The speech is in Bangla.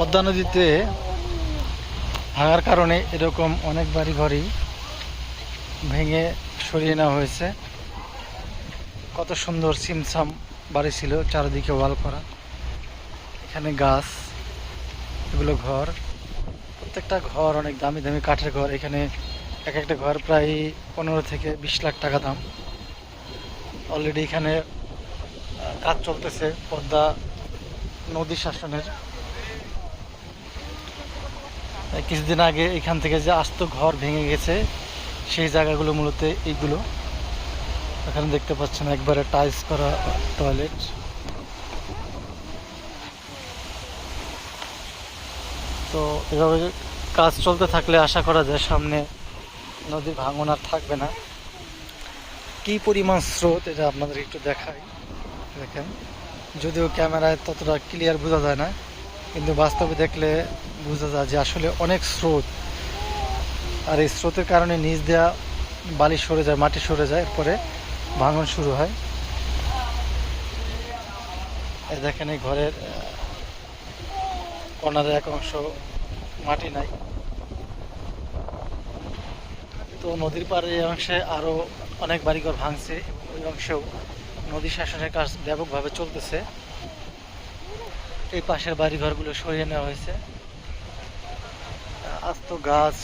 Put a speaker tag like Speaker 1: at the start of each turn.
Speaker 1: পদ্মা নদীতে ভাঙার কারণে এরকম অনেক বাড়ি ঘরই ভেঙে সরিয়ে নেওয়া হয়েছে। কত সুন্দর সিমসাম বাড়ি ছিল চারিদিকে ওয়াল করা। এখানে গাছ, এগুলো ঘর। প্রত্যেকটা ঘর অনেক দামি দামি কাঠের ঘর। এখানে এক একটা ঘর প্রায় পনেরো থেকে বিশ লাখ টাকা দাম। অলরেডি এখানে কাজ চলতেছে পদ্মা নদী শাসনের। কিছুদিন আগে এখান থেকে যে আস্ত ঘর ভেঙে গেছে, সেই জায়গাগুলো মূলত এইগুলো। এখানে দেখতে পাচ্ছেন একবারে টাইলস করা টয়লেট তো এভাবে কাজ চলতে থাকলে আশা করা যায় সামনে নদীর ভাঙন আর থাকবে না। কি পরিমাণ স্রোত এটা আপনাদের একটু দেখাই। দেখেন, যদিও ক্যামেরায় ততটা ক্লিয়ার বোঝা যায় না। কিন্তু বাস্তবে দেখলে বোঝা যায় যে আসলে অনেক স্রোত। আর এই স্রোতের কারণে নিচ দেওয়া বালি সরে যায়, মাটি সরে যায়, এরপরে ভাঙন শুরু হয়। দেখেন এই ঘরের কর্নারের এক অংশ মাটি নাই। তো নদীর পাড়ে এই অংশে আরও অনেক বাড়িঘর ভাঙছে ওই অংশেও নদী শাসনের কাজ ব্যাপকভাবে চলতেছে। এই পাশের বাড়ি বাড়িঘরগুলো সরিয়ে নেওয়া হয়েছে। আস্ত গাছ